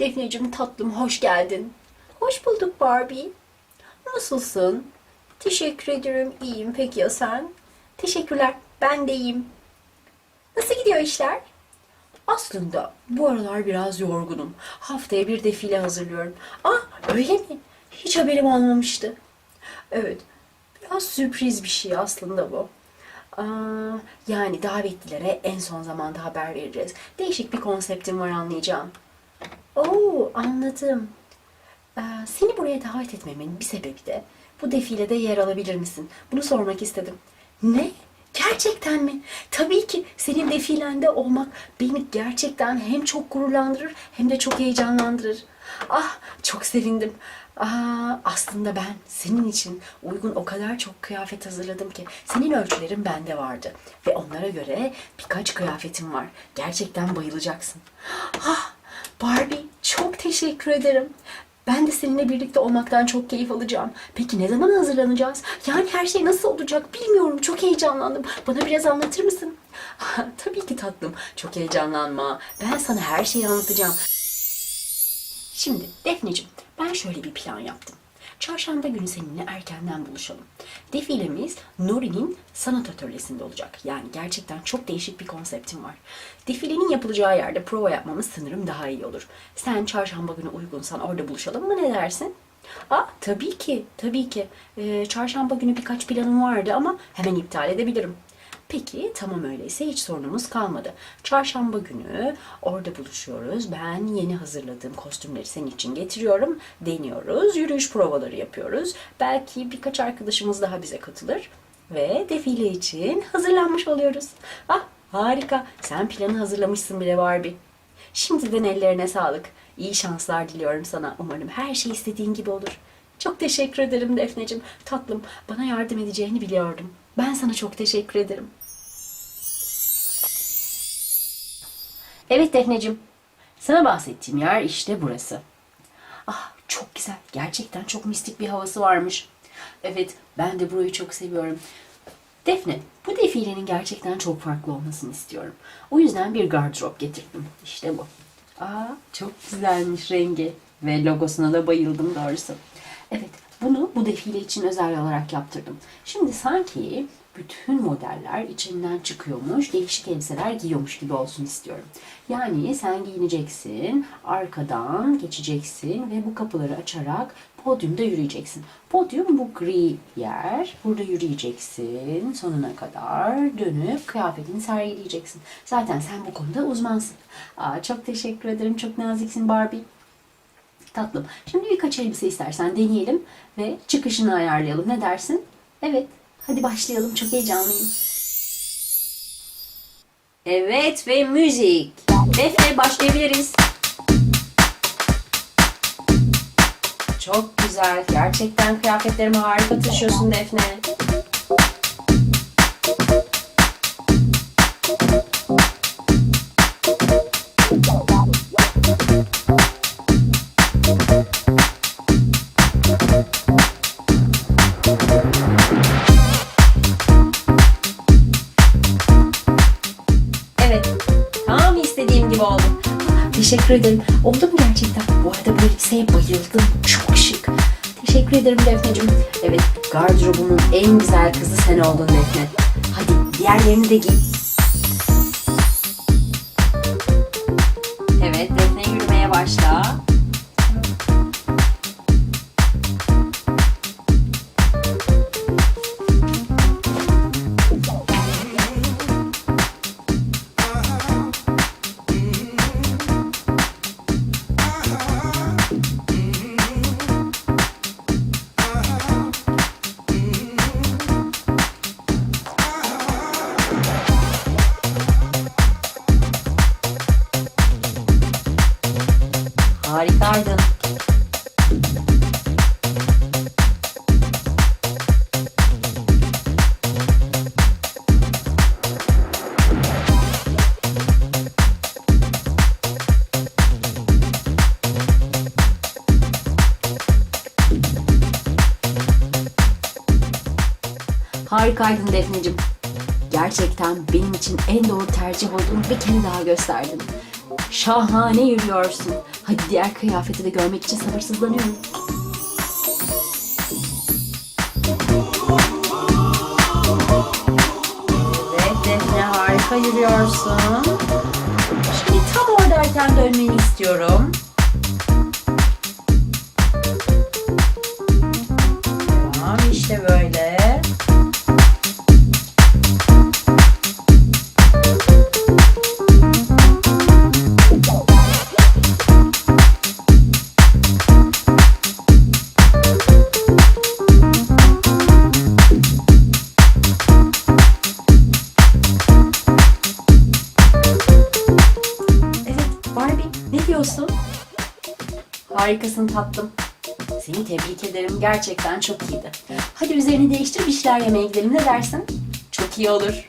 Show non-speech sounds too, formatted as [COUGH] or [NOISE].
Defneciğim tatlım hoş geldin. Hoş bulduk Barbie. Nasılsın? Teşekkür ederim. İyiyim. Peki ya sen? Teşekkürler. Ben de iyiyim. Nasıl gidiyor işler? Aslında bu aralar biraz yorgunum. Haftaya bir defile hazırlıyorum. Ah öyle mi? Hiç haberim olmamıştı. Evet. Biraz sürpriz bir şey aslında bu. Aa, yani davetlilere en son zamanda haber vereceğiz. Değişik bir konseptim var anlayacağım. Oo anladım. Ee, seni buraya davet etmemin bir sebebi de bu defilede yer alabilir misin? Bunu sormak istedim. Ne? Gerçekten mi? Tabii ki senin defilende olmak beni gerçekten hem çok gururlandırır hem de çok heyecanlandırır. Ah çok sevindim. Aa, aslında ben senin için uygun o kadar çok kıyafet hazırladım ki senin ölçülerin bende vardı. Ve onlara göre birkaç kıyafetim var. Gerçekten bayılacaksın. Ah Barbie teşekkür ederim. Ben de seninle birlikte olmaktan çok keyif alacağım. Peki ne zaman hazırlanacağız? Yani her şey nasıl olacak bilmiyorum. Çok heyecanlandım. Bana biraz anlatır mısın? [LAUGHS] Tabii ki tatlım. Çok heyecanlanma. Ben sana her şeyi anlatacağım. Şimdi Defneciğim ben şöyle bir plan yaptım. Çarşamba günü seninle erkenden buluşalım. Defilemiz Nuri'nin sanat atölyesinde olacak. Yani gerçekten çok değişik bir konseptim var. Defilenin yapılacağı yerde prova yapmamız sanırım daha iyi olur. Sen çarşamba günü uygunsan orada buluşalım mı ne dersin? Aa, tabii ki, tabii ki. Ee, çarşamba günü birkaç planım vardı ama hemen iptal edebilirim. Peki tamam öyleyse hiç sorunumuz kalmadı. Çarşamba günü orada buluşuyoruz. Ben yeni hazırladığım kostümleri senin için getiriyorum. Deniyoruz. Yürüyüş provaları yapıyoruz. Belki birkaç arkadaşımız daha bize katılır. Ve defile için hazırlanmış oluyoruz. Ah harika. Sen planı hazırlamışsın bile Barbie. Şimdiden ellerine sağlık. İyi şanslar diliyorum sana. Umarım her şey istediğin gibi olur. Çok teşekkür ederim Defneciğim. Tatlım, bana yardım edeceğini biliyordum. Ben sana çok teşekkür ederim. Evet Defneciğim. Sana bahsettiğim yer işte burası. Ah çok güzel. Gerçekten çok mistik bir havası varmış. Evet ben de burayı çok seviyorum. Defne, bu defilenin gerçekten çok farklı olmasını istiyorum. O yüzden bir gardırop getirdim. İşte bu. Aa, çok güzelmiş rengi. Ve logosuna da bayıldım doğrusu. Evet, bunu bu defile için özel olarak yaptırdım. Şimdi sanki bütün modeller içinden çıkıyormuş, değişik elbiseler giyiyormuş gibi olsun istiyorum. Yani sen giyineceksin, arkadan geçeceksin ve bu kapıları açarak podyumda yürüyeceksin. Podyum bu gri yer. Burada yürüyeceksin sonuna kadar dönüp kıyafetini sergileyeceksin. Zaten sen bu konuda uzmansın. Aa, çok teşekkür ederim. Çok naziksin Barbie. Tatlım. Şimdi birkaç elbise istersen deneyelim ve çıkışını ayarlayalım. Ne dersin? Evet. Hadi başlayalım. Çok heyecanlıyım. Evet ve müzik. Defne başlayabiliriz. Çok güzel. Gerçekten kıyafetlerimi harika taşıyorsun Defne. Evet. İstediğim gibi oldu. Teşekkür ederim. Oldu mu gerçekten? Bu arada bu elbiseye bayıldım. Çok şık. Teşekkür ederim Defneciğim. Evet, gardırobumun en güzel kızı sen oldun Defne. Hadi diğerlerini de giy. Evet, Defne yürümeye başla. Harikaydın. Harikaydın Defneciğim. Gerçekten benim için en doğru tercih olduğunu bir kere daha gösterdin. Şahane yürüyorsun. Hadi diğer kıyafeti de görmek için sabırsızlanıyorum. Evet Defne harika yürüyorsun. Şimdi tam oradayken dönmeni istiyorum. Harikasın tatlım. Seni tebrik ederim. Gerçekten çok iyiydi. Hadi üzerini değiştir bir şeyler yemeye gidelim. Ne dersin? Çok iyi olur.